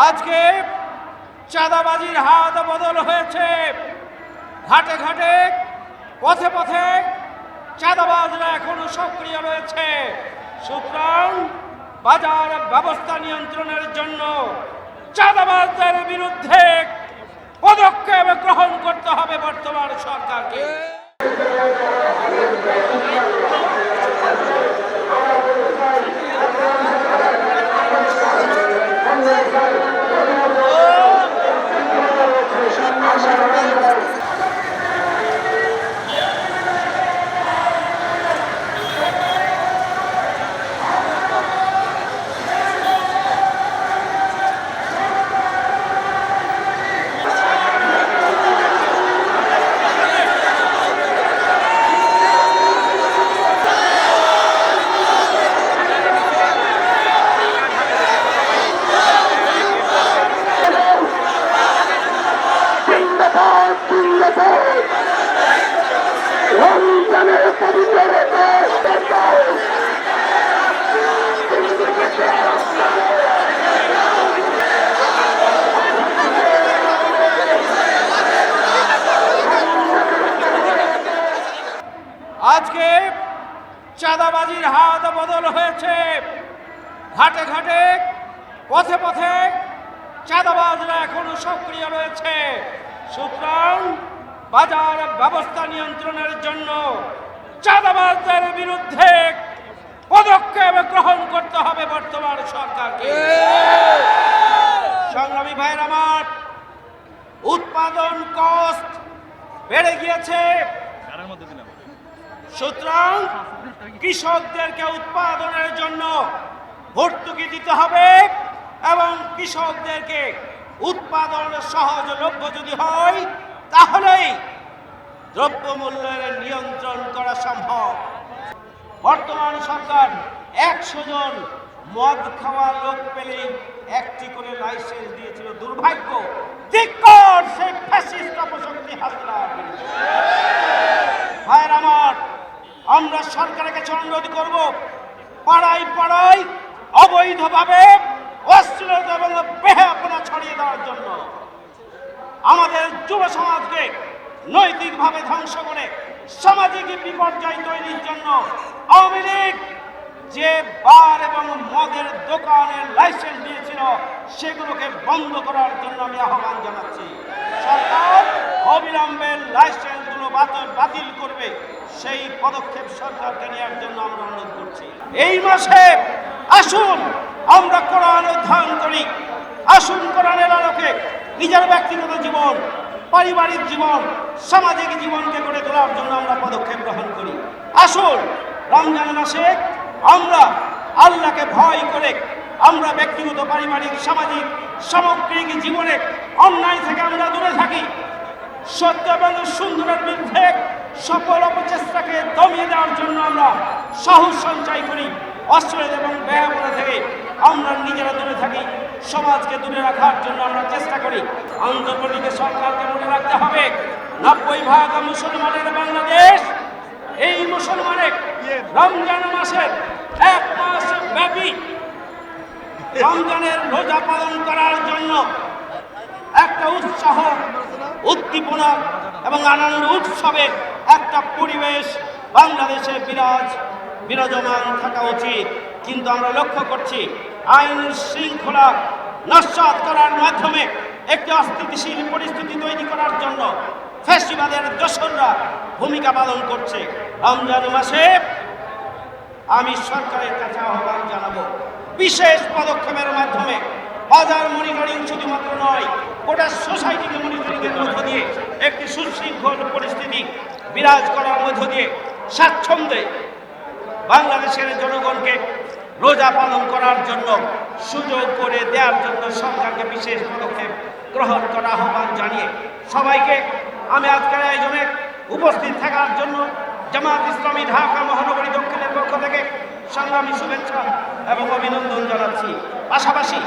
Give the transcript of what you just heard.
আজকে চাঁদাবাজির হাত বদল হয়েছে। ঘাটে ঘাটে, পথে পথে চাঁদাবাজরা এখনও সক্রিয় রয়েছে। সুতরাং বাজার ব্যবস্থা নিয়ন্ত্রণের জন্য চাঁদাবাজদের বিরুদ্ধে পদক্ষেপ গ্রহণ করতে হবে বর্তমান সরকারকে জিন্দাবাদ জিন্দাবাদ রমজানের পবিত্রতা আজকে চাঁদাবাজির হাত বদল হয়েছে। ঘাটে ঘাটে, পথে পথে চাঁদাবাজরা এখনও সক্রিয় রয়েছে। সুতরাং বাজার ব্যবস্থা নিয়ন্ত্রণের জন্য চাঁদাবাজদের বিরুদ্ধে পদক্ষেপ গ্রহণ করতে হবে বর্তমান সরকারকে। সংগ্রামী ভাইয়ের আমার, উৎপাদন কস্ট বেড়ে গিয়েছে। সুতরাং কৃষকদেরকে উৎপাদনের জন্য ভর্তুকি দিতে হবে এবং কৃষকদেরকে উৎপাদন সহজলভ্য যদি হয়, তাহলেই দ্রব্যমূল্যের নিয়ন্ত্রণ করা সম্ভব। বর্তমান সরকার একশো জন মদ খাওয়া লোক পেলেই একটি করে লাইসেন্স দিয়েছিল। দুর্ভাগ্য সেই ফ্যাসিস্ট অপশক্তি আমরা সরকারের কাছে অনুরোধ করব, পাড়ায় পাড়ায় অবৈধভাবে অশ্লীলতা এবং বেহাপনা ছড়িয়ে দেওয়ার জন্য আমাদের যুব সমাজকে নৈতিকভাবে ধ্বংস করে সামাজিক বিপর্যয় তৈরির জন্য আওয়ামী লীগ যে বার এবং মদের দোকানের লাইসেন্স দিয়েছিল, সেগুলোকে বন্ধ করার জন্য আমি আহ্বান জানাচ্ছি। সরকার অবিলম্বে লাইসেন্সগুলো বাতিল বাতিল করবে, সেই পদক্ষেপ সরকারকে নেওয়ার জন্য আমরা অনুরোধ করছি। এই মাসে আসুন, আমরা কোরআন অধ্যয়ন করি। আসুন কোরআনের আলোকে নিজের ব্যক্তিগত জীবন, পারিবারিক জীবন, সামাজিক জীবনকে গড়ে তোলার জন্য আমরা পদক্ষেপ গ্রহণ করি। আসুন, রমজান মাসে আমরা আল্লাহকে ভয় করে আমরা ব্যক্তিগত, পারিবারিক, সামাজিক, সামগ্রিক জীবনে অন্যায় থেকে আমরা দূরে থাকি। সত্য এবং সুন্দরের বিরুদ্ধে সকল অপচেষ্টাকে দমিয়ে দেওয়ার জন্য আমরা সাহস সঞ্চয় করি অশ্লীল এবং ব্যয়বনা থেকে। আমরা নিজেরা দূরে থাকি, সমাজকে দূরে রাখার জন্য আমরা চেষ্টা করি। আন্তর্জাতিক সরকারকে মনে রাখতে হবে, নব্বই ভাগ মুসলমানের বাংলাদেশ, এই মুসলমানের রমজান মাসের এক মাস ব্যাপী রমজানের রোজা পালন করার জন্য একটা উৎসাহ উদ্দীপনা এবং আনন্দ উৎসবের একটা পরিবেশ বাংলাদেশে বিরাজ, বিরাজমান থাকা উচিত। কিন্তু আমরা লক্ষ্য করছি, আইন শৃঙ্খলা নস্বাত করার মাধ্যমে একটি অস্থিতিশীল পরিস্থিতি তৈরি করার জন্য ফেস্টিভালের দোসররা ভূমিকা পালন করছে। রমজান মাসে আমি সরকারের কাছে আহ্বান জানাব, বিশেষ পদক্ষেপের মাধ্যমে বাজার মনিটরিং শুধুমাত্র নয়, গোটা সোসাইটিকে মনিটরিং এর মধ্য দিয়ে একটি সুশৃঙ্খল পরিস্থিতি বিরাজ করার মধ্য দিয়ে স্বাচ্ছন্দ্যে বাংলাদেশের জনগণকে রোজা পালন করার জন্য সুযোগ করে দেওয়ার জন্য সরকারকে বিশেষ পদক্ষেপ গ্রহণ করা আহ্বান জানিয়ে সবাইকে আমি আজকের আয়োজনে উপস্থিত থাকার জন্য জামাত ইসলামী ঢাকা মহানগরী দক্ষিণের পক্ষ থেকে সংগ্রামী শুভেচ্ছা এবং অভিনন্দন জানাচ্ছি। পাশাপাশি